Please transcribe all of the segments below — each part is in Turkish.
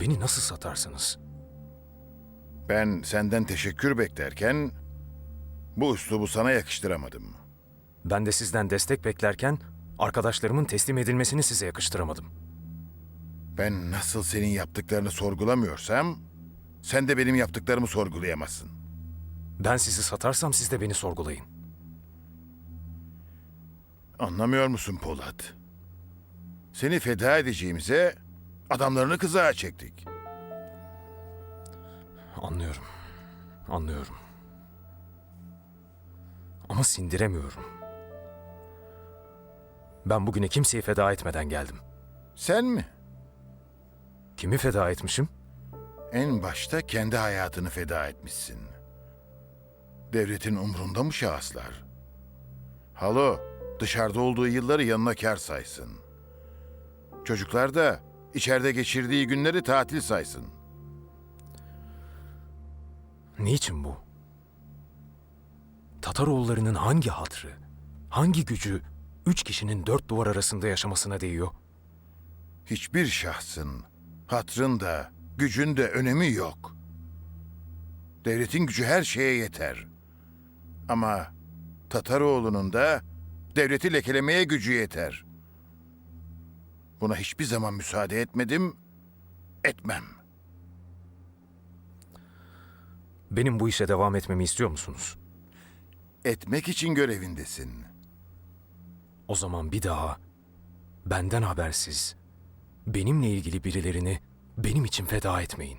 Beni nasıl satarsınız? Ben senden teşekkür beklerken bu üslubu sana yakıştıramadım. Ben de sizden destek beklerken arkadaşlarımın teslim edilmesini size yakıştıramadım. Ben nasıl senin yaptıklarını sorgulamıyorsam sen de benim yaptıklarımı sorgulayamazsın. Ben sizi satarsam siz de beni sorgulayın. Anlamıyor musun Polat? Seni feda edeceğimize adamlarını kızağa çektik. Anlıyorum. Anlıyorum. Ama sindiremiyorum. Ben bugüne kimseyi feda etmeden geldim. Sen mi? Kimi feda etmişim? En başta kendi hayatını feda etmişsin. Devletin umrunda mı şahıslar? Halo, dışarıda olduğu yılları yanına kar saysın. Çocuklar da içeride geçirdiği günleri tatil saysın. Niçin bu? Tataroğullarının hangi hatrı, hangi gücü üç kişinin dört duvar arasında yaşamasına değiyor? Hiçbir şahsın hatrın da gücün de önemi yok. Devletin gücü her şeye yeter. Ama Tataroğlu'nun da devleti lekelemeye gücü yeter. Buna hiçbir zaman müsaade etmedim, etmem. Benim bu işe devam etmemi istiyor musunuz? Etmek için görevindesin. O zaman bir daha benden habersiz, benimle ilgili birilerini benim için feda etmeyin.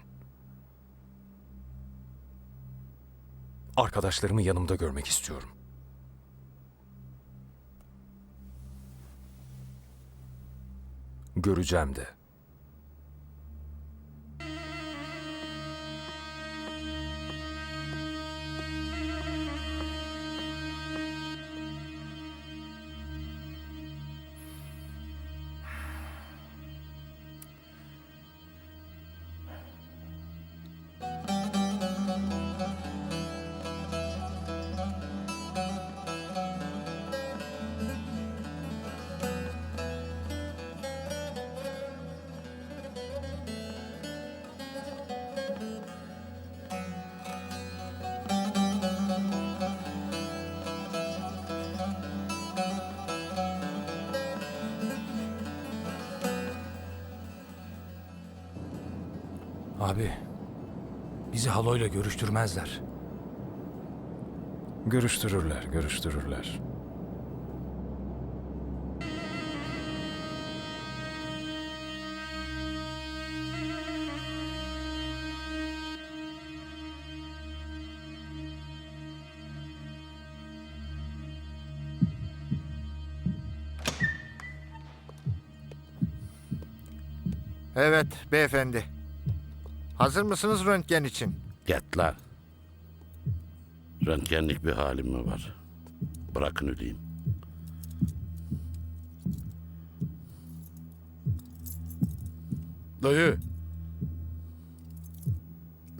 Arkadaşlarımı yanımda görmek istiyorum. Göreceğim de. Abi, bizi haloyla görüştürmezler. Görüştürürler, görüştürürler. Evet beyefendi. Hazır mısınız röntgen için? Git lan. Röntgenlik bir halim mi var? Bırakın öleyim. Dayı.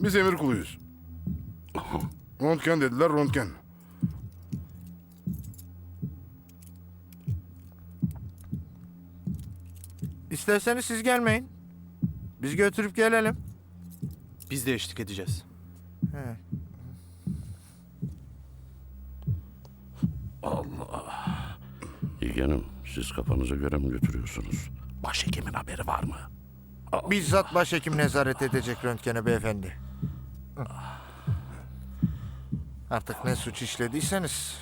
Biz emir kuluyuz. Röntgen dediler röntgen. İsterseniz siz gelmeyin. Biz götürüp gelelim. Biz de eşlik edeceğiz. He. Yeğenim siz kafanıza göre mi götürüyorsunuz? Başhekimin haberi var mı? Bizzat başhekim nezaret edecek röntgene beyefendi. Artık ne suç işlediyseniz.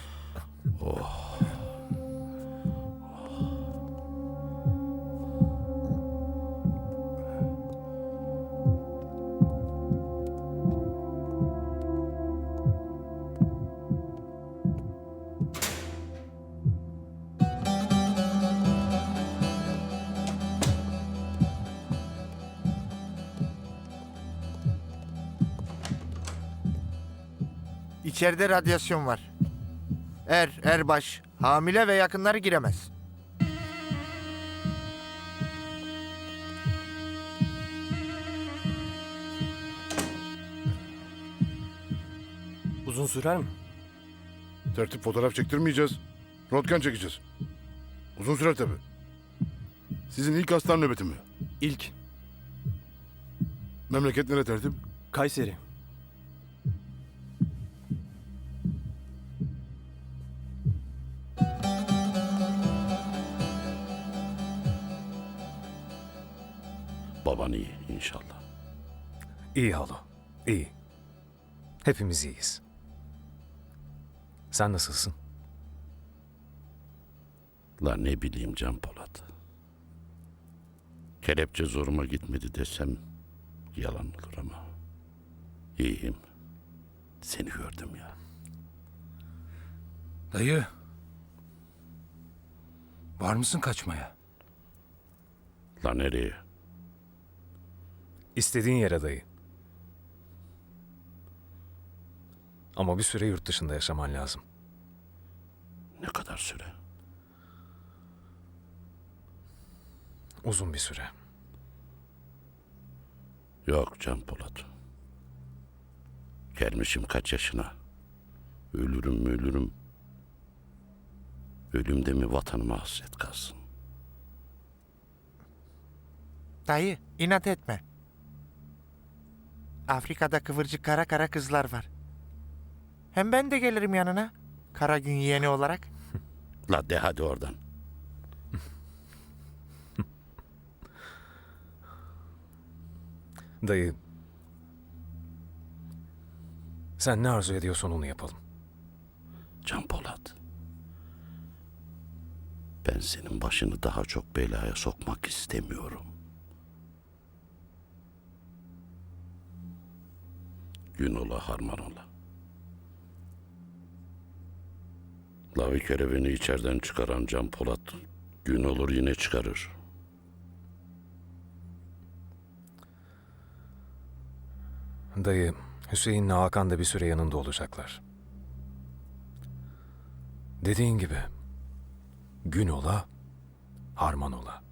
İçeride radyasyon var. Er, erbaş, hamile ve yakınları giremez. Uzun sürer mi? Tertip fotoğraf çektirmeyeceğiz. Röntgen çekeceğiz. Uzun sürer tabii. Sizin ilk hastane nöbeti mi? İlk. Memleket nere tertip? Kayseri. Baban iyi inşallah. İyi halo, iyi. Hepimiz iyiyiz. Sen nasılsın? La ne bileyim Can Polat. Kelepçe zoruma gitmedi desem yalan olur ama. İyiyim. Seni gördüm ya. Dayı. Var mısın kaçmaya? La nereye? İstediğin yere dayı. Ama bir süre yurt dışında yaşaman lazım. Ne kadar süre? Uzun bir süre. Yok Can Polat. Gelmişim kaç yaşına. Ölürüm mü ölürüm. Ölümde mi vatanıma hasret kalsın. Dayı inat etme. Afrika'da kıvırcık kara kara kızlar var. Hem ben de gelirim yanına. Kara gün yeğeni olarak. La de hadi oradan. Dayı. Sen ne arzu ediyorsan onu yapalım. Can Polat. Ben senin başını daha çok belaya sokmak istemiyorum. Gün ola harman ola. La bir kere beni içeriden çıkaran Can Polat gün olur yine çıkarır. Dayı, Hüseyin'le Hakan da bir süre yanında olacaklar. Dediğin gibi, gün ola, harman ola.